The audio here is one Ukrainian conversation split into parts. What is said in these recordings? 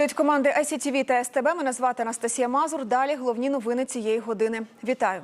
Від команди ICTV та СТБ мене звати Анастасія Мазур. Далі головні новини цієї години. Вітаю.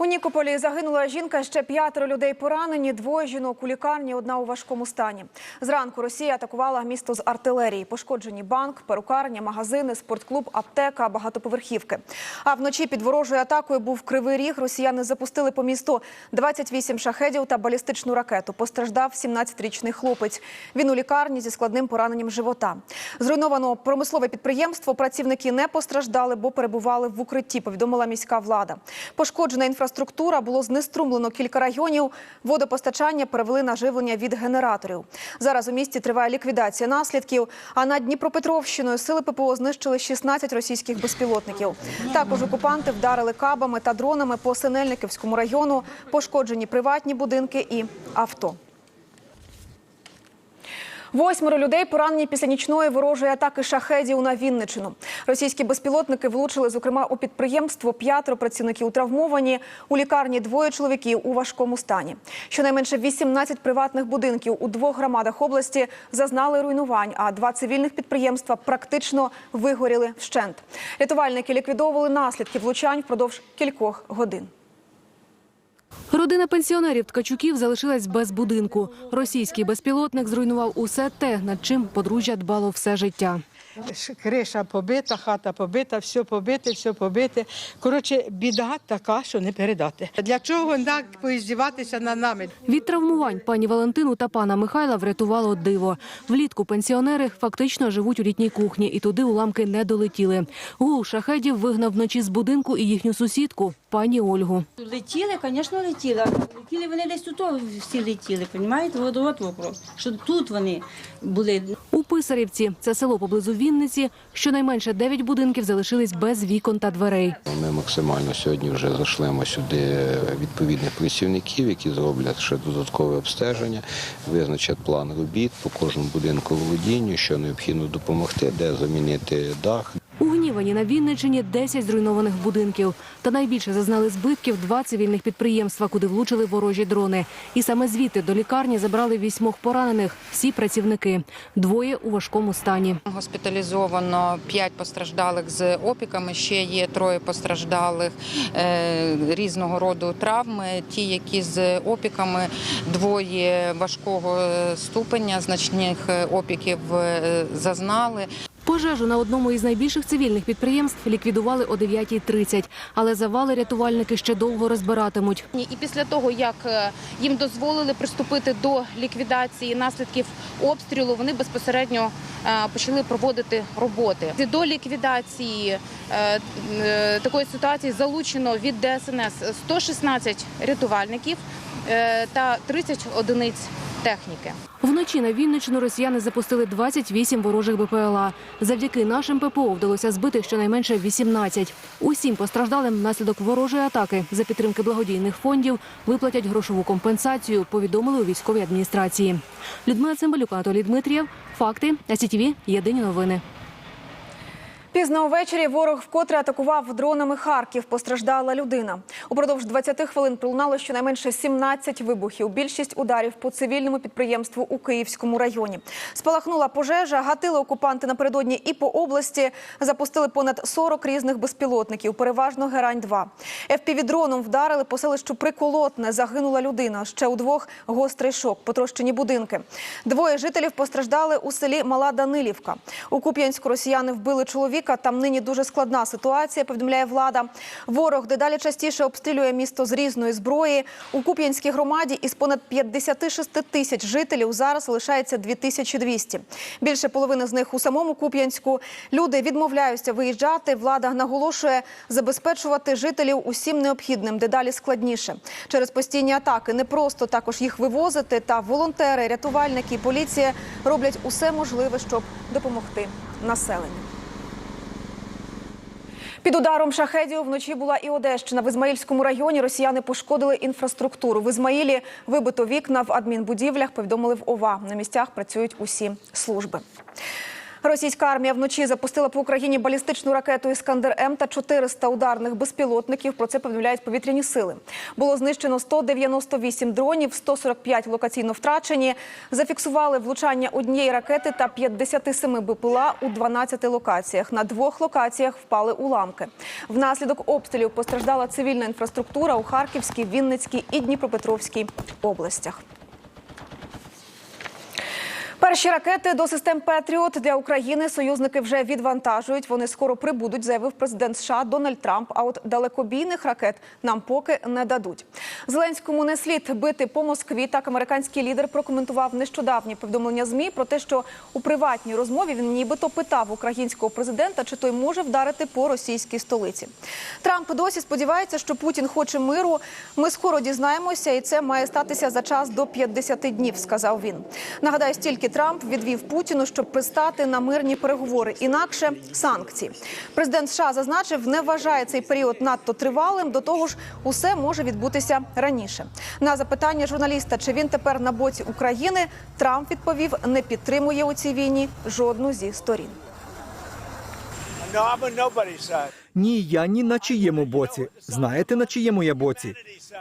У Нікополі загинула жінка. Ще п'ятеро людей поранені. Двоє жінок у лікарні, одна у важкому стані. Зранку Росія атакувала місто з артилерії. Пошкоджені банк, перукарня, магазини, спортклуб, аптека, багатоповерхівки. А вночі під ворожою атакою був кривий ріг. Росіяни запустили по місту 28 шахедів та балістичну ракету. Постраждав 17-річний хлопець. Він у лікарні зі складним пораненням живота. Зруйновано промислове підприємство. Працівники не постраждали, бо перебували в укритті. Повідомила міська влада. Пошкоджена інфраструктура було знеструмлено кілька районів. Водопостачання перевели на живлення від генераторів. Зараз у місті триває ліквідація наслідків. А над Дніпропетровщиною сили ППО знищили 16 російських безпілотників. Також окупанти вдарили кабами та дронами по Синельниківському району. Пошкоджені приватні будинки і авто. Восьмеро людей поранені після нічної ворожої атаки шахедів на Вінничину. Російські безпілотники влучили, зокрема, у підприємство. П'ятеро працівників травмовані. У лікарні двоє чоловіків у важкому стані. Щонайменше 18 приватних будинків у двох громадах області зазнали руйнувань, а два цивільних підприємства практично вигоріли вщент. Рятувальники ліквідовували наслідки влучань впродовж кількох годин. Родина пенсіонерів Ткачуків залишилась без будинку. Російський безпілотник зруйнував усе те, над чим подружжя дбало все життя. Криша побита, хата побита, все побите, все побите. Коротше, біда така, що не передати. Для чого так поіздіватися над нами? Від травмувань пані Валентину та пана Михайла врятувало диво. Влітку пенсіонери фактично живуть у літній кухні, і туди уламки не долетіли. Гул шахедів вигнав вночі з будинку і їхню сусідку, пані Ольгу. Летіли, звісно, летіли. Летіли вони десь тут всі летіли, розумієте? От, от вопрос. Що тут вони були. Писарівці, це село поблизу Вінниці, щонайменше дев'ять будинків залишились без вікон та дверей. Ми максимально сьогодні вже зашлемо сюди відповідних працівників, які зроблять ще додаткове обстеження, визначать план робіт по кожному будинку володінню, що необхідно допомогти, де замінити дах, У на Вінничині 10 зруйнованих будинків. Та найбільше зазнали збитків два цивільних підприємства, куди влучили ворожі дрони. І саме звідти до лікарні забрали вісьмох поранених. Всі працівники. Двоє у важкому стані. Госпіталізовано 5 постраждалих з опіками. Ще є троє постраждалих е, різного роду травми. Ті, які з опіками, двоє важкого ступеня, значних е, опіків е, зазнали. Пожежу на одному із найбільших цивільних підприємств ліквідували о 9.30. Але завали рятувальники ще довго розбиратимуть. І після того, як е, їм дозволили приступити до ліквідації наслідків обстрілу, вони безпосередньо е, почали проводити роботи. До ліквідації е, такої ситуації залучено від ДСНС 116 рятувальників та 30 одиниць техніки. Вночі на Вінничину росіяни запустили 28 ворожих БПЛА. Завдяки нашим ППО вдалося збити щонайменше 18. Усім постраждалим внаслідок ворожої атаки за підтримки благодійних фондів виплатять грошову компенсацію, повідомили у військовій адміністрації. Людмила Цимбалюк, Анатолій Дмитрієв. Факти. СІТВ. Єдині новини. Пізно ввечері ворог вкотре атакував дронами Харків. Постраждала людина. Упродовж 20 хвилин пролунало щонайменше 17 вибухів. Більшість ударів по цивільному підприємству у Київському районі. Спалахнула пожежа, гатили окупанти напередодні і по області. Запустили понад 40 різних безпілотників, переважно Герань-2. ФПВ-дроном вдарили по селищу Приколотне. Загинула людина. Ще у двох гострий шок, потрощені будинки. Двоє жителів постраждали у селі Мала Данилівка. У Куп'янську росіяни вбили чоловіка. Там нині дуже складна ситуація, повідомляє влада. Ворог дедалі частіше обстрілює місто з різної зброї. У Куп'янській громаді із понад 56 тисяч жителів зараз лишається 2200. Більше половини з них у самому Куп'янську. Люди відмовляються виїжджати. Влада наголошує забезпечувати жителів усім необхідним дедалі складніше. Через постійні атаки не просто також їх вивозити. Та волонтери, рятувальники, поліція роблять усе можливе, щоб допомогти населенню. Під ударом шахедів вночі була і Одещина. В Ізмаїльському районі росіяни пошкодили інфраструктуру. В Ізмаїлі вибито вікна в адмінбудівлях, повідомили в ОВА. На місцях працюють усі служби. Російська армія вночі запустила по Україні балістичну ракету Іскандер М та 400 ударних безпілотників. Про це повідомляють повітряні сили. Було знищено 198 дронів, 145 локаційно втрачені. Зафіксували влучання однієї ракети та 57 БПЛА у 12 локаціях. На двох локаціях впали уламки. Внаслідок обстрілів постраждала цивільна інфраструктура у Харківській, Вінницькій і Дніпропетровській областях. Перші ракети до систем Петріот для України союзники вже відвантажують. Вони скоро прибудуть, заявив президент США Дональд Трамп. А от далекобійних ракет нам поки не дадуть. Зеленському не слід бити по Москві. Так американський лідер прокоментував нещодавні повідомлення змі про те, що у приватній розмові він нібито питав українського президента, чи той може вдарити по російській столиці. Трамп досі сподівається, що Путін хоче миру. Ми скоро дізнаємося, і це має статися за час до 50 днів. Сказав він. Нагадаю, стільки Трамп відвів Путіну, щоб пристати на мирні переговори. Інакше санкції. Президент США зазначив, не вважає цей період надто тривалим. До того ж, усе може відбутися раніше. На запитання журналіста, чи він тепер на боці України, Трамп відповів, не підтримує у цій війні жодну зі сторін. Ні, я ні на чиєму боці. Знаєте, на чиєму я боці?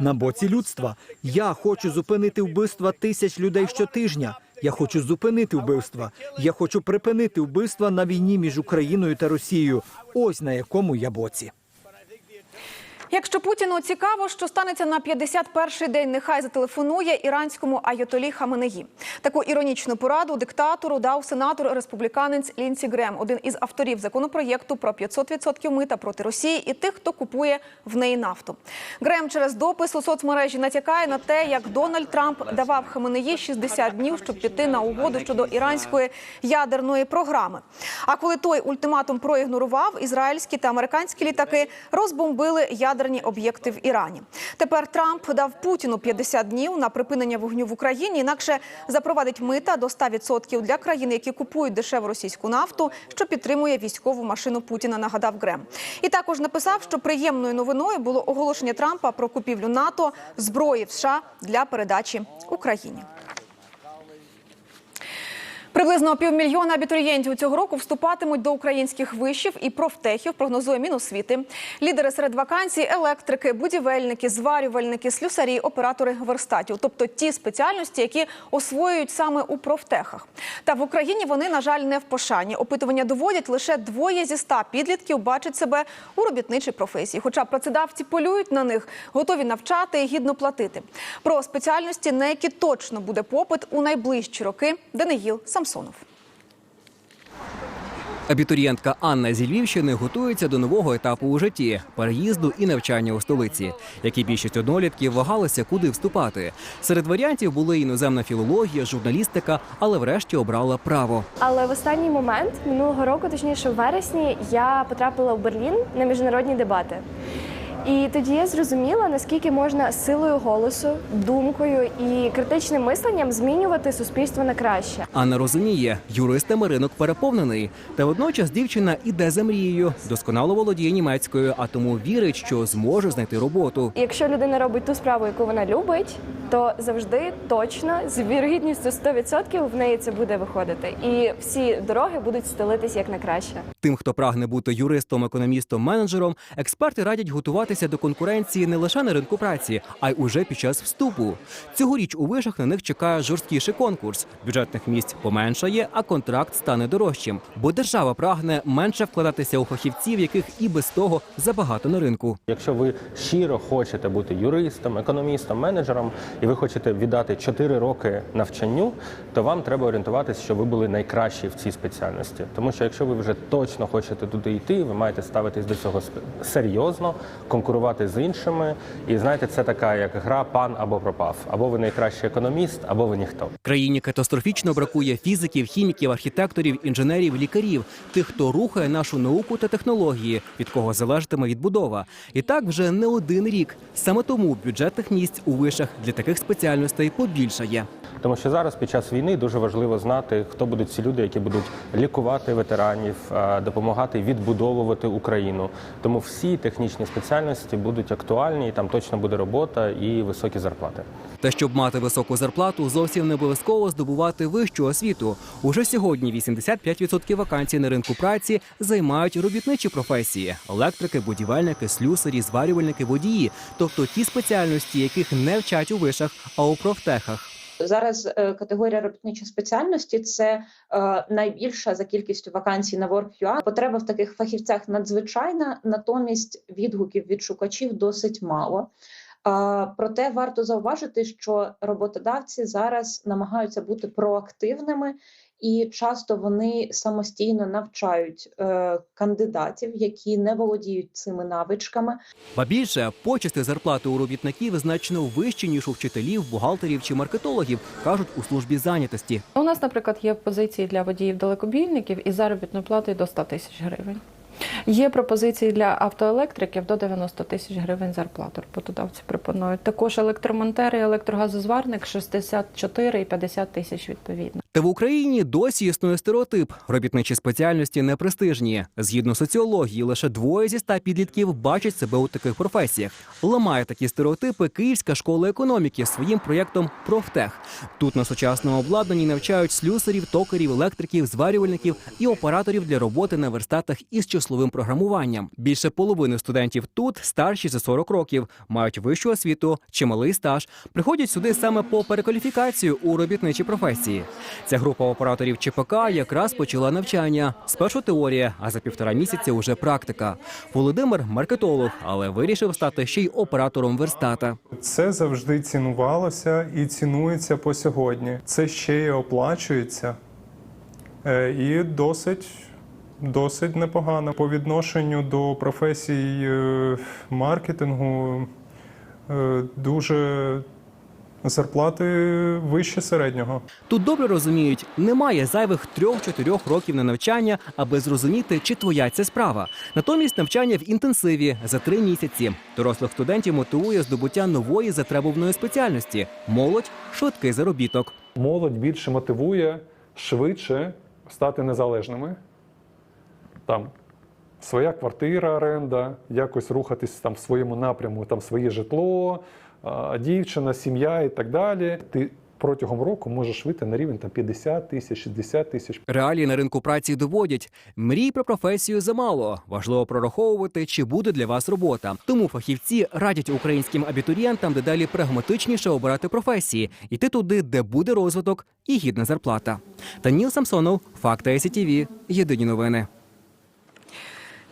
На боці людства. Я хочу зупинити вбивства тисяч людей щотижня. Я хочу зупинити вбивства. Я хочу припинити вбивства на війні між Україною та Росією. Ось на якому я боці. Якщо Путіну цікаво, що станеться на 51-й день, нехай зателефонує іранському айотолі Хаменеї. Таку іронічну пораду диктатору дав сенатор республіканець Лінсі Грем, один із авторів законопроєкту про 500% мита проти Росії і тих, хто купує в неї нафту. Грем через допис у соцмережі натякає на те, як Дональд Трамп давав Хаменеї 60 днів, щоб піти на угоду щодо іранської ядерної програми. А коли той ультиматум проігнорував, ізраїльські та американські літаки розбомбили ядерні об'єкти в Ірані. Тепер Трамп дав Путіну 50 днів на припинення вогню в Україні, інакше запровадить мита до 100% для країн, які купують дешеву російську нафту, що підтримує військову машину Путіна. Нагадав Грем. І також написав, що приємною новиною було оголошення Трампа про купівлю НАТО зброї в США для передачі Україні. Приблизно півмільйона абітурієнтів цього року вступатимуть до українських вишів і профтехів, прогнозує Міносвіти. Лідери серед вакансій – електрики, будівельники, зварювальники, слюсарі, оператори верстатів. Тобто ті спеціальності, які освоюють саме у профтехах. Та в Україні вони, на жаль, не в пошані. Опитування доводять, лише двоє зі ста підлітків бачать себе у робітничій професії. Хоча працедавці полюють на них, готові навчати і гідно платити. Про спеціальності, на які точно буде попит у найближчі роки, Даниїл Самсонов. Абітурієнтка Анна зі Львівщини готується до нового етапу у житті переїзду і навчання у столиці. Як і більшість однолітків вагалися, куди вступати. Серед варіантів були іноземна філологія, журналістика, але врешті обрала право. Але в останній момент минулого року, точніше в вересні, я потрапила в Берлін на міжнародні дебати. І тоді я зрозуміла, наскільки можна силою голосу, думкою і критичним мисленням змінювати суспільство на краще. Анна розуміє, юристами ринок переповнений. Та водночас дівчина іде за мрією, досконало володіє німецькою, а тому вірить, що зможе знайти роботу. Якщо людина робить ту справу, яку вона любить, то завжди точно з вірогідністю 100% в неї це буде виходити. І всі дороги будуть стелитись як на краще. Тим, хто прагне бути юристом, економістом, менеджером, експерти радять готуватися до конкуренції не лише на ринку праці, а й уже під час вступу. Цьогоріч у вишах на них чекає жорсткіший конкурс. Бюджетних місць поменшає, а контракт стане дорожчим. Бо держава прагне менше вкладатися у фахівців, яких і без того забагато на ринку. Якщо ви щиро хочете бути юристом, економістом, менеджером, і ви хочете віддати 4 роки навчанню, то вам треба орієнтуватися, що ви були найкращі в цій спеціальності. Тому що якщо ви вже точно хочете туди йти, ви маєте ставитись до цього серйозно, конкурувати з іншими. І знаєте, це така як гра пан або пропав. Або ви найкращий економіст, або ви ніхто. Країні катастрофічно бракує фізиків, хіміків, архітекторів, інженерів, лікарів, тих, хто рухає нашу науку та технології, від кого залежатиме відбудова. І так вже не один рік. Саме тому бюджетних місць у вишах для таких спеціальностей побільшає. Тому що зараз під час війни дуже важливо знати, хто будуть ці люди, які будуть лікувати ветеранів, е, допомагати відбудовувати Україну. Тому всі технічні спеціальності будуть актуальні, і там точно буде робота і високі зарплати. Та щоб мати високу зарплату, зовсім не обов'язково здобувати вищу освіту. Уже сьогодні 85% вакансій на ринку праці займають робітничі професії: електрики, будівельники, слюсарі, зварювальники, водії, тобто ті спеціальності, яких не вчать у вишах, а у профтехах. Зараз е, категорія робітничої спеціальності це е, найбільша за кількістю вакансій на Work.ua. Потреба в таких фахівцях надзвичайна, натомість відгуків від шукачів досить мало. А, проте варто зауважити, що роботодавці зараз намагаються бути проактивними, і часто вони самостійно навчають е, кандидатів, які не володіють цими навичками. Ба більше почасти зарплати у робітників значно вищі ніж у вчителів, бухгалтерів чи маркетологів, кажуть у службі зайнятості. У нас, наприклад, є позиції для водіїв далекобійників із заробітною платою до 100 тисяч гривень. Є пропозиції для автоелектриків до 90 тисяч гривень зарплату. Роботодавці пропонують. Також електромонтери, електрогазозварник 64 і 50 тисяч відповідно. Та в Україні досі існує стереотип: робітничі спеціальності непрестижні. Згідно соціології, лише двоє зі ста підлітків бачать себе у таких професіях. Ламає такі стереотипи Київська школа економіки своїм проєктом Профтех. Тут на сучасному обладнанні навчають слюсарів, токарів, електриків, зварювальників і операторів для роботи на верстатах із числовим програмуванням. Більше половини студентів тут старші за 40 років, мають вищу освіту, чималий стаж. Приходять сюди саме по перекваліфікацію у робітничі професії. Ця група операторів ЧПК якраз почала навчання. Спершу теорія, а за півтора місяця уже практика. Володимир маркетолог, але вирішив стати ще й оператором верстата. Це завжди цінувалося і цінується по сьогодні. Це ще й оплачується Е, і досить, досить непогано. По відношенню до професій е, маркетингу е, дуже зарплати вище середнього. Тут добре розуміють, немає зайвих трьох-чотирьох років на навчання, аби зрозуміти, чи твоя це справа. Натомість навчання в інтенсиві за три місяці. Дорослих студентів мотивує здобуття нової затребуваної спеціальності. Молодь швидкий заробіток. Молодь більше мотивує швидше стати незалежними. Там своя квартира, оренда, якось рухатись там в своєму напряму, там своє житло, дівчина, сім'я і так далі. Ти протягом року можеш вийти на рівень там 50 тисяч, 60 тисяч. Реалії на ринку праці доводять: мрій про професію замало. Важливо прораховувати, чи буде для вас робота. Тому фахівці радять українським абітурієнтам дедалі прагматичніше обирати професії, іти туди, де буде розвиток і гідна зарплата. Таніл Самсонов, Факти СІТІВІ. Єдині новини.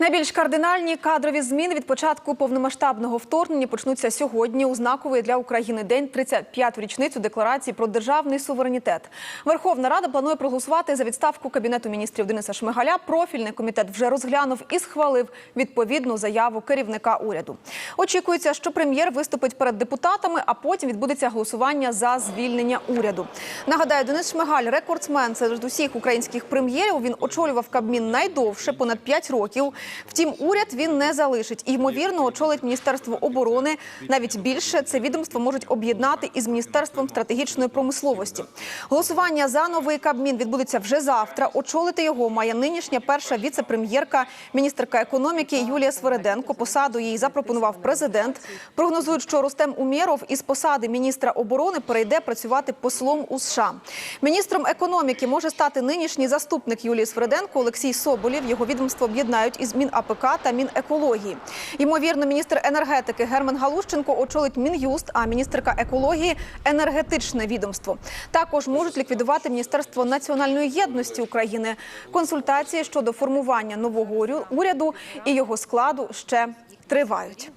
Найбільш кардинальні кадрові зміни від початку повномасштабного вторгнення почнуться сьогодні у знаковий для України день 35-ту річницю декларації про державний суверенітет. Верховна Рада планує проголосувати за відставку кабінету міністрів Дениса Шмигаля. Профільний комітет вже розглянув і схвалив відповідну заяву керівника уряду. Очікується, що прем'єр виступить перед депутатами, а потім відбудеться голосування за звільнення уряду. Нагадаю, Денис Шмигаль рекордсмен серед усіх українських прем'єрів. Він очолював Кабмін найдовше, понад 5 років. Втім, уряд він не залишить і ймовірно очолить міністерство оборони. Навіть більше це відомство можуть об'єднати із міністерством стратегічної промисловості. Голосування за новий кабмін відбудеться вже завтра. Очолити його має нинішня перша віце-прем'єрка, міністерка економіки Юлія Свереденко. Посаду їй запропонував президент. Прогнозують, що Рустем Умєров із посади міністра оборони перейде працювати послом у США. Міністром економіки може стати нинішній заступник Юлії Свереденко Олексій Соболєв. Його відомство об'єднають із Мінапк та Мінекології. Ймовірно, міністр енергетики Герман Галущенко очолить Мін'юст, а міністерка екології енергетичне відомство. Також можуть ліквідувати Міністерство національної єдності України. Консультації щодо формування нового уряду і його складу ще тривають.